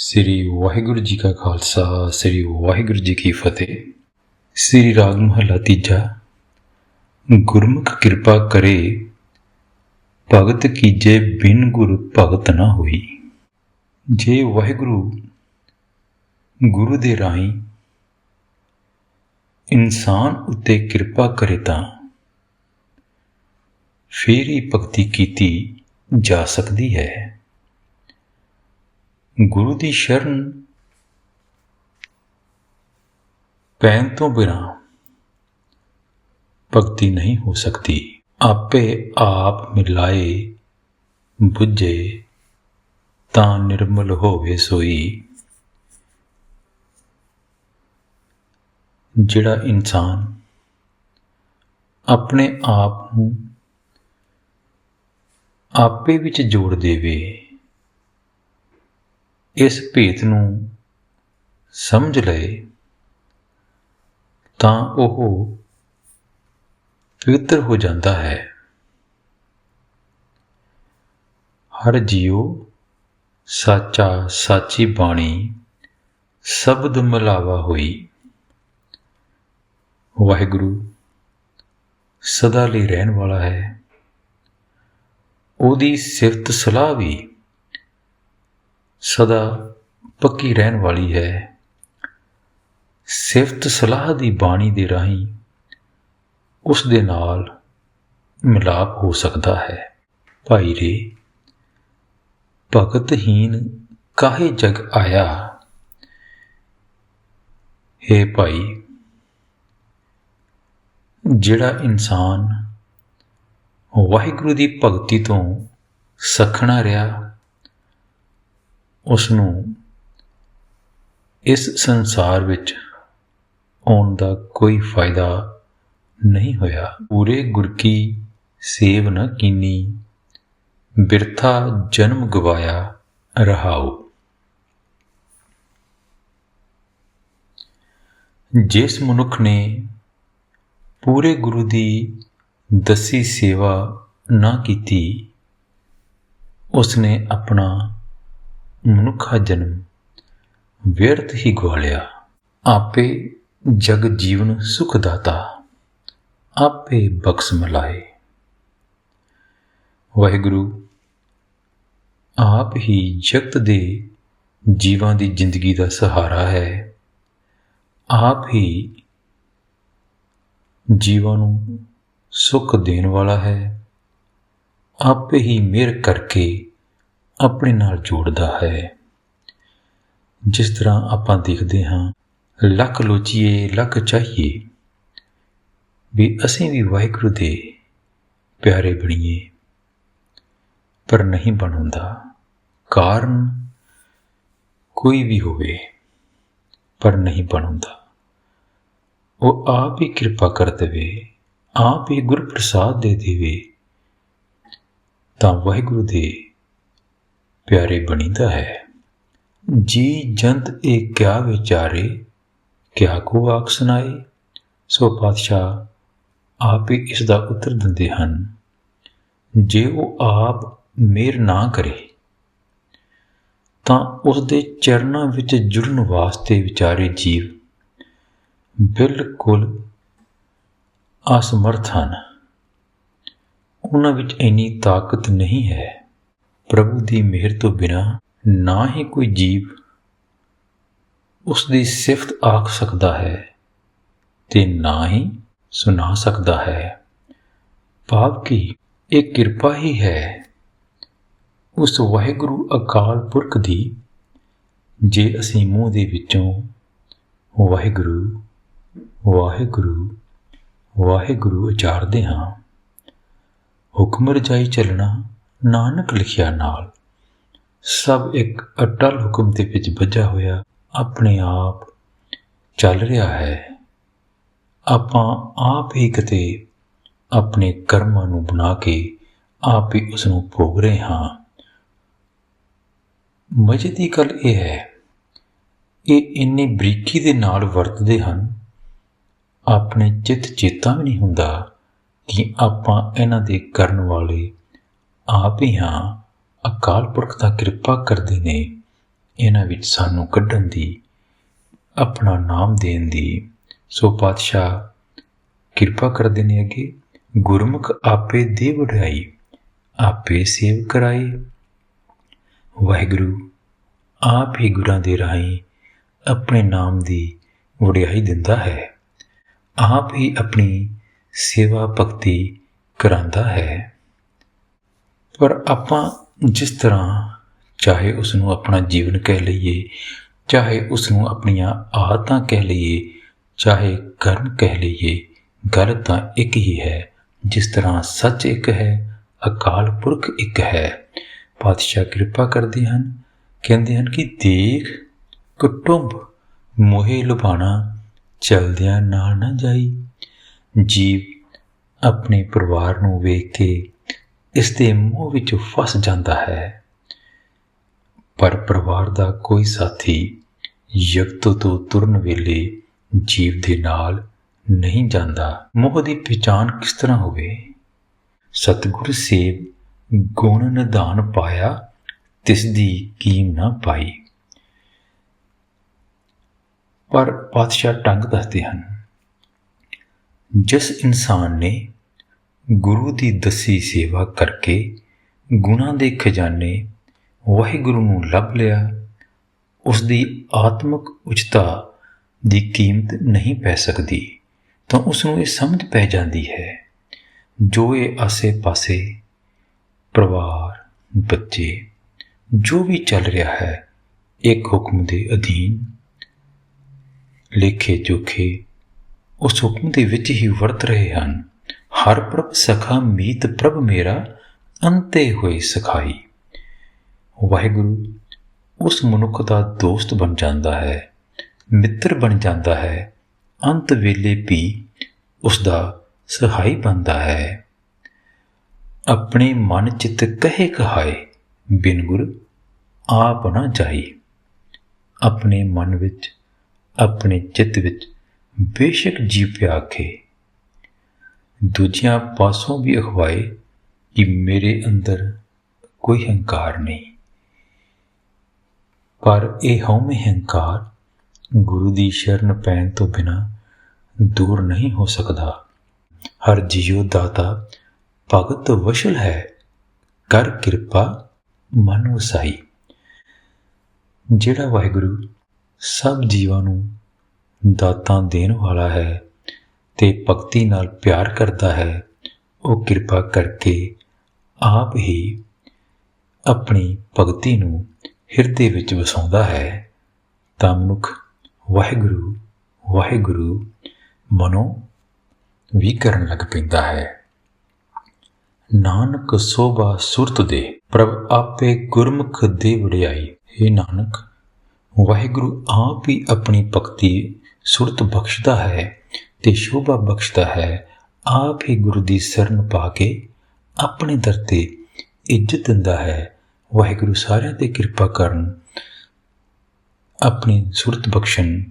ਸ੍ਰੀ ਵਾਹਿਗੁਰੂ ਜੀ ਕਾ ਖਾਲਸਾ, ਸ੍ਰੀ ਵਾਹਿਗੁਰੂ ਜੀ ਕੀ ਫਤਿਹ। ਸ੍ਰੀ ਰਾਗ ਮਹਲਾ ਤੀਜਾ, ਗੁਰਮੁਖ ਕਿਰਪਾ ਕਰੇ, ਭਗਤ ਕੀਜੇ ਬਿਨ ਗੁਰ ਭਗਤ ਨਾ ਹੋਈ। ਜੇ ਵਾਹਿਗੁਰੂ ਗੁਰੂ ਦੇ ਰਾਹੀਂ ਇਨਸਾਨ ਉੱਤੇ ਕਿਰਪਾ ਕਰੇ ਤਾਂ ਫੇਰ ਹੀ ਭਗਤੀ ਕੀਤੀ ਜਾ ਸਕਦੀ ਹੈ। ਗੁਰੂ ਦੀ ਸ਼ਰਨ ਪੈਣ ਤੋਂ ਬਿਨਾਂ ਭਗਤੀ ਨਹੀਂ ਹੋ ਸਕਦੀ। ਆਪੇ ਆਪ ਮਿਲਾਏ ਬੁੱਝੇ ਤਾਂ ਨਿਰਮਲ ਹੋਵੇ ਸੋਈ। ਜਿਹੜਾ ਇਨਸਾਨ ਆਪਣੇ ਆਪ ਨੂੰ ਆਪੇ ਵਿੱਚ ਜੋੜ ਦੇਵੇ ਇਸ ਭੇਤ ਨੂੰ ਸਮਝ ਲਏ, ਤਾਂ ਉਹ ਪਵਿੱਤਰ ਹੋ ਜਾਂਦਾ ਹੈ। ਹਰ ਜੀਉ ਸਾਚਾ ਸਾਚੀ ਬਾਣੀ ਸ਼ਬਦ ਮਿਲਾਵਾ ਹੋਈ। ਵਾਹਿਗੁਰੂ ਸਦਾ ਲਈ ਰਹਿਣ ਵਾਲਾ ਹੈ। ਉਹਦੀ ਸਿਫਤ ਸਲਾਹ ਵੀ ਸਦਾ ਪੱਕੀ ਰਹਿਣ ਵਾਲੀ ਹੈ। ਸਿਫਤ ਸਲਾਹ ਦੀ ਬਾਣੀ ਦੇ ਰਾਹੀਂ ਉਸ ਦੇ ਨਾਲ ਮਿਲਾਪ ਹੋ ਸਕਦਾ ਹੈ। ਭਾਈ ਰੇ ਭਗਤਹੀਨ ਕਾਹੇ ਜਗ ਆਇਆ? ਹੈ ਭਾਈ, ਜਿਹੜਾ ਇਨਸਾਨ ਵਾਹਿਗੁਰੂ ਦੀ ਭਗਤੀ ਤੋਂ ਸਖਣਾ ਰਿਹਾ ਉਸ ਨੂੰ ਇਸ ਸੰਸਾਰ ਵਿੱਚ ਆਉਣ ਦਾ ਕੋਈ ਫਾਇਦਾ ਨਹੀਂ ਹੋਇਆ। ਪੂਰੇ ਗੁਰ ਕੀ ਸੇਵ ਨ ਕੀਨੀ, ਬਿਰਥਾ ਜਨਮ ਗਵਾਇਆ ਰਹਾਉ। ਜਿਸ ਮਨੁੱਖ ਨੇ ਪੂਰੇ ਗੁਰੂ ਦੀ ਦਸੀ ਸੇਵਾ ਨਾ ਕੀਤੀ ਉਸ ਨੇ ਆਪਣਾ ਮਨੁੱਖਾ ਜਨਮ, ਵਿਅਰਥ ਹੀ ਗਵਾਲਿਆ। ਆਪੇ ਜਗ ਜੀਵਨ ਸੁਖ ਦਾਤਾ ਆਪੇ ਬਖਸ਼ ਮਲਾਏ। ਵਾਹਿਗੁਰੂ, ਆਪ ਹੀ ਜਗਤ ਦੇ ਜੀਵਾਂ ਦੀ ਜ਼ਿੰਦਗੀ ਦਾ ਸਹਾਰਾ ਹੈ। ਆਪ ਹੀ ਜੀਵਾਂ ਨੂੰ ਸੁੱਖ ਦੇਣ ਵਾਲਾ ਹੈ। ਆਪੇ ਹੀ ਮਿਹਰ ਕਰਕੇ ਆਪਣੇ ਨਾਲ ਜੋੜਦਾ ਹੈ। ਜਿਸ ਤਰ੍ਹਾਂ ਆਪਾਂ ਦੇਖਦੇ ਹਾਂ, ਲੱਖ ਲੋਚੀਏ, ਲੱਖ ਚਾਹੀਏ, ਵੀ ਅਸੀਂ ਵੀ ਵਾਹਿਗੁਰੂ ਦੇ ਪਿਆਰੇ ਬਣੀਏ। ਪਰ ਨਹੀਂ ਬਣ ਹੁੰਦਾ। ਕਾਰਨ ਕੋਈ ਵੀ ਹੋਵੇ, ਪਰ ਨਹੀਂ ਬਣ ਹੁੰਦਾ। ਉਹ ਆਪ ਹੀ ਕਿਰਪਾ ਕਰ ਦੇਵੇ, ਆਪ ਹੀ ਗੁਰ ਪ੍ਰਸਾਦ ਦੇ ਦੇਵੇ, ਤਾਂ ਵਾਹਿਗੁਰੂ ਦੇ ਪਿਆਰੇ ਬਣੀਦਾ ਹੈ। ਜੀ ਜੰਤ ਇਹ ਕਿਆ ਵਿਚਾਰੇ, ਕਿਆ ਕੋ ਆਖ ਸੁਣਾਏ? ਸੋ ਪਾਤਸ਼ਾਹ ਆਪ ਹੀ ਇਸ ਦਾ ਉੱਤਰ ਦਿੰਦੇ ਹਨ, ਜੇ ਉਹ ਆਪ ਮੇਰ ਨਾ ਕਰੇ, ਤਾਂ ਉਸ ਦੇ ਚਰਨਾਂ ਵਿੱਚ ਜੁੜਨ ਵਾਸਤੇ ਵਿਚਾਰੇ ਜੀਵ ਬਿਲਕੁਲ ਅਸਮਰਥ ਹਨ। ਉਹਨਾਂ ਵਿੱਚ ਇੰਨੀ ਤਾਕਤ ਨਹੀਂ ਹੈ। ਪ੍ਰਭੂ ਦੀ ਮਿਹਰ ਤੋਂ ਬਿਨਾ ਨਾ ਹੀ ਕੋਈ ਜੀਵ ਉਸ ਦੀ ਸਿਫਤ ਆਖ ਸਕਦਾ ਹੈ ਤੇ ਨਾ ਹੀ ਸੁਣਾ ਸਕਦਾ ਹੈ। ਭਾਵ ਕਿ? ਇਹ ਕਿਰਪਾ ਹੀ ਹੈ। ਉਸ ਵਾਹਿਗੁਰੂ ਅਕਾਲ ਪੁਰਖ ਦੀ, ਜੇ ਅਸੀਂ ਮੂੰਹ ਦੇ ਵਿੱਚੋਂ ਵਾਹਿਗੁਰੂ ਵਾਹਿਗੁਰੂ ਵਾਹਿਗੁਰੂ ਉਚਾਰਦੇ ਹਾਂ, ਹੁਕਮ ਰਜਾਈ ਚੱਲਣਾ ਨਾਨਕ ਲਿਖਿਆ ਨਾਲ ਸਭ ਇੱਕ ਅਟਲ ਹੁਕਮ ਦੇ ਵਿੱਚ ਬੱਝਾ ਹੋਇਆ ਆਪਣੇ ਆਪ ਚੱਲ ਰਿਹਾ ਹੈ। ਆਪਾਂ ਆਪ ਹੀ ਕਿਤੇ ਆਪਣੇ ਕਰਮਾਂ ਨੂੰ ਬਣਾ ਕੇ ਆਪ ਹੀ ਉਸ ਨੂੰ ਭੋਗ ਰਹੇ ਹਾਂ। ਮਜੇ ਦੀ ਗੱਲ ਇਹ ਹੈ, ਇਹ ਇੰਨੀ ਬਰੀਕੀ ਦੇ ਨਾਲ ਵਰਤਦੇ ਹਨ, ਆਪਣੇ ਚਿੱਤ ਚੇਤਾ ਵੀ ਨਹੀਂ ਹੁੰਦਾ ਕਿ ਆਪਾਂ ਇਹਨਾਂ ਦੇ ਕਰਨ ਵਾਲੇ ਆਪ ਹੀ ਹਾਂ ਅਕਾਲ ਪੁਰਖ ਦਾ ਕਿਰਪਾ ਕਰਦੇ ਨੇ। ਇਹਨਾਂ ਵਿੱਚ ਸਾਨੂੰ ਕੱਢਣ ਦੀ, ਆਪਣਾ ਨਾਮ ਦੇਣ ਦੀ ਸੋ ਪਾਤਸ਼ਾਹ ਕਿਰਪਾ ਕਰਦੇ ਨੇ ਅੱਗੇ। ਗੁਰਮੁਖ ਆਪੇ ਦੇ ਵਡਿਆਈ, ਆਪੇ ਸੇਵ ਕਰਾਈ। ਵਾਹਿਗੁਰੂ ਆਪ ਹੀ ਗੁਰਾਂ ਦੇ ਰਾਹੀਂ ਆਪਣੇ ਨਾਮ ਦੀ ਵਡਿਆਈ ਦਿੰਦਾ ਹੈ। ਆਪ ਹੀ ਆਪਣੀ ਸੇਵਾ ਭਗਤੀ ਕਰਾਂਦਾ ਹੈ। ਪਰ ਆਪਾਂ ਜਿਸ ਤਰ੍ਹਾਂ ਚਾਹੇ ਉਸ ਨੂੰ ਆਪਣਾ ਜੀਵਨ ਕਹਿ ਲਈਏ, ਚਾਹੇ ਉਸ ਨੂੰ ਆਪਣੀਆਂ ਆਦਤਾਂ ਕਹਿ ਲਈਏ, ਚਾਹੇ ਕਰਮ ਕਹਿ ਲਈਏ, ਗੱਲ ਤਾਂ ਇੱਕ ਹੀ ਹੈ, ਜਿਸ ਤਰ੍ਹਾਂ ਸੱਚ ਇੱਕ ਹੈ, ਅਕਾਲ ਪੁਰਖ ਇੱਕ ਹੈ। ਪਾਤਸ਼ਾਹ ਕਿਰਪਾ ਕਰਦੇ ਹਨ, ਕਹਿੰਦੇ ਹਨ ਕਿ ਦੇਖ, ਕੁਟੁੰਬ, ਮੋਹੇ ਲੁਭਾਣਾ, ਚਲਦਿਆਂ ਨਾਲ ਨਾ ਜਾਈ। ਜੀਵ ਆਪਣੇ ਪਰਿਵਾਰ ਨੂੰ ਵੇਖ ਕੇ ਇਸ ਦੇ ਮੋਹ ਵਿੱਚ ਫਸ ਜਾਂਦਾ ਹੈ। ਪਰ ਪਰਿਵਾਰ ਦਾ ਕੋਈ ਸਾਥੀ ਯਕਤ ਤੋਂ ਤੁਰਨ ਵੇਲੇ ਜੀਵ ਦੇ ਨਾਲ ਨਹੀਂ ਜਾਂਦਾ। ਮੋਹ ਦੀ ਪਛਾਣ ਕਿਸ ਤਰ੍ਹਾਂ ਹੋਵੇ? ਸਤਿਗੁਰ ਸੇਵ ਗੁਣ ਨਿਧਾਨ ਪਾਇਆ, ਤਿਸ ਦੀ ਕੀਮ ਨਾ ਪਾਈ। ਪਰ ਪਾਤਸ਼ਾਹ ਟੰਗ ਦੱਸਦੇ ਹਨ, ਜਿਸ ਇਨਸਾਨ ਨੇ ਗੁਰੂ ਦੀ ਦਸੀ ਸੇਵਾ ਕਰਕੇ ਗੁਣਾਂ ਦੇ ਖਜ਼ਾਨੇ ਵਾਹਿਗੁਰੂ ਨੂੰ ਲੱਭ ਲਿਆ ਉਸ ਦੀ ਆਤਮਿਕ ਉਚਤਾ ਦੀ ਕੀਮਤ ਨਹੀਂ ਪੈ ਸਕਦੀ, ਤਾਂ ਉਸ ਨੂੰ ਇਹ ਸਮਝ ਪੈ ਜਾਂਦੀ ਹੈ, ਜੋ ਇਹ ਆਸੇ-ਪਾਸੇ ਪਰਿਵਾਰ, ਬੱਚੇ, ਜੋ ਵੀ ਚੱਲ ਰਿਹਾ ਹੈ, ਇੱਕ ਹੁਕਮ ਦੇ ਅਧੀਨ ਲੇਖੇ ਜੋਖੇ ਉਸ ਹੁਕਮ ਦੇ ਵਿੱਚ ਹੀ ਵਰਤ ਰਹੇ ਹਨ। ਹਰ ਪ੍ਰਭ ਸਖਾ ਮੀਤ ਪ੍ਰਭ ਮੇਰਾ, ਅੰਤੇ ਹੋਏ ਸਖਾਈ। ਵਾਹਿਗੁਰੂ, ਉਸ ਮਨੁੱਖ ਦਾ ਦੋਸਤ ਬਣ ਜਾਂਦਾ ਹੈ, ਮਿੱਤਰ ਬਣ ਜਾਂਦਾ ਹੈ, ਅੰਤ ਵੇਲੇ ਵੀ ਉਸ ਦਾ ਸਹਾਈ ਬਣਦਾ ਹੈ। ਆਪਣੇ ਮਨ ਚਿਤ ਕਹੇ ਕਹਾਏ, ਬਿਨ ਗੁਰ ਆਪ ਨਾ ਜਾਈ। ਆਪਣੇ ਮਨ ਵਿੱਚ, ਆਪਣੇ ਚਿੱਤ ਵਿੱਚ ਬੇਸ਼ੱਕ ਜੀ ਪਿਆਖੇ ਦੂਜਿਆਂ ਪਾਸੋਂ ਵੀ ਅਖਵਾਏ ਕਿ ਮੇਰੇ ਅੰਦਰ ਕੋਈ ਹੰਕਾਰ ਨਹੀਂ। ਪਰ ਇਹ ਹਉਮੈ ਹੰਕਾਰ ਗੁਰੂ ਦੀ ਸ਼ਰਨ ਪੈਣ ਤੋਂ ਬਿਨਾ ਦੂਰ ਨਹੀਂ ਹੋ ਸਕਦਾ। ਹਰ ਜੀਉ ਦਾਤਾ ਭਗਤ ਵਸ਼ਲ ਹੈ। ਕਰ ਕਿਰਪਾ ਮਨ ਵਸਾਈ। ਜਿਹੜਾ ਵਾਹਿਗੁਰੂ ਸਭ ਜੀਵਾਂ ਨੂੰ ਦਾਤਾਂ ਦੇਣ ਵਾਲਾ ਹੈ ਤੇ ਭਗਤੀ ਨਾਲ ਪਿਆਰ ਕਰਦਾ ਹੈ, ਉਹ ਕਿਰਪਾ ਕਰਕੇ ਆਪ ਹੀ ਆਪਣੀ ਭਗਤੀ ਨੂੰ ਹਿਰਦੇ ਵਿੱਚ ਵਸਾਉਂਦਾ ਹੈ। ਤਾਂ ਮਨੁੱਖ ਵਾਹਿਗੁਰੂ ਵਾਹਿਗੁਰੂ ਮਨੋਂ ਵੀ ਕਰਨ ਲੱਗ ਪੈਂਦਾ ਹੈ। ਨਾਨਕ ਸੋਭਾ ਸੁਰਤ ਦੇ ਪ੍ਰਭ ਆਪੇ ਗੁਰਮੁਖ ਦੇ ਵਡਿਆਈ। हे ਨਾਨਕ, ਵਾਹਿਗੁਰੂ ਆਪ ਹੀ ਆਪਣੀ ਭਗਤੀ ਸੁਰਤ ਬਖਸ਼ਦਾ ਹੈ। ਤੇ ਸ਼ੋਭਾ ਬਖਸ਼ਦਾ ਹੈ, ਆਪ ਹੀ ਗੁਰੂ ਦੀ ਸ਼ਰਨ ਪਾ ਕੇ ਆਪਣੇ ਦਰ ਤੇ ਇੱਜ਼ਤ ਦਿੰਦਾ ਹੈ। ਵਾਹਿਗੁਰੂ ਸਾਰਿਆਂ ਤੇ ਕਿਰਪਾ ਕਰਨ, ਆਪਣੀ ਸੁਰਤ ਬਖਸ਼ਣ।